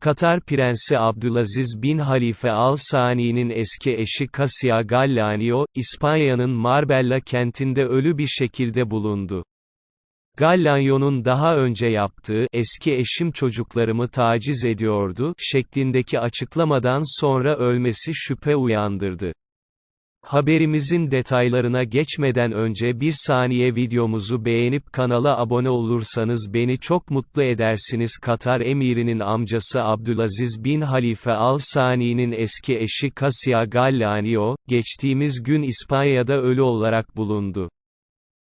Katar Prensi Abdülaziz bin Halife Al Sani'nin eski eşi Casia Gallanio, İspanya'nın Marbella kentinde ölü bir şekilde bulundu. Gallanio'nun daha önce yaptığı, eski eşim çocuklarımı taciz ediyordu, şeklindeki açıklamadan sonra ölmesi şüphe uyandırdı. Haberimizin detaylarına geçmeden önce bir saniye videomuzu beğenip kanala abone olursanız beni çok mutlu edersiniz. Katar emirinin amcası Abdülaziz bin Halife Al Sani'nin eski eşi Casia Gallanio, geçtiğimiz gün İspanya'da ölü olarak bulundu.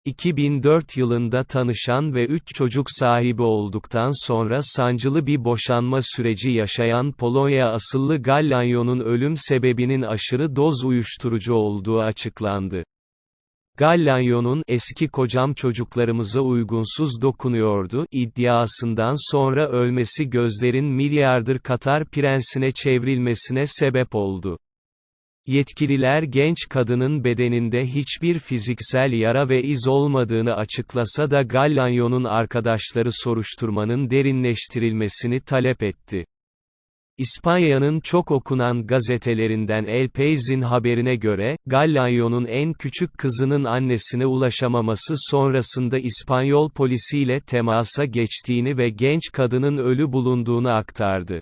2004 yılında tanışan ve 3 çocuk sahibi olduktan sonra sancılı bir boşanma süreci yaşayan Polonya asıllı Gallanio'nun ölüm sebebinin aşırı doz uyuşturucu olduğu açıklandı. Gallanio'nun eski kocam çocuklarımıza uygunsuz dokunuyordu iddiasından sonra ölmesi gözlerin milyarder Katar prensine çevrilmesine sebep oldu. Yetkililer genç kadının bedeninde hiçbir fiziksel yara ve iz olmadığını açıklasa da Gallanio'nun arkadaşları soruşturmanın derinleştirilmesini talep etti. İspanya'nın çok okunan gazetelerinden El País'in haberine göre, Gallanio'nun en küçük kızının annesine ulaşamaması sonrasında İspanyol polisiyle temasa geçtiğini ve genç kadının ölü bulunduğunu aktardı.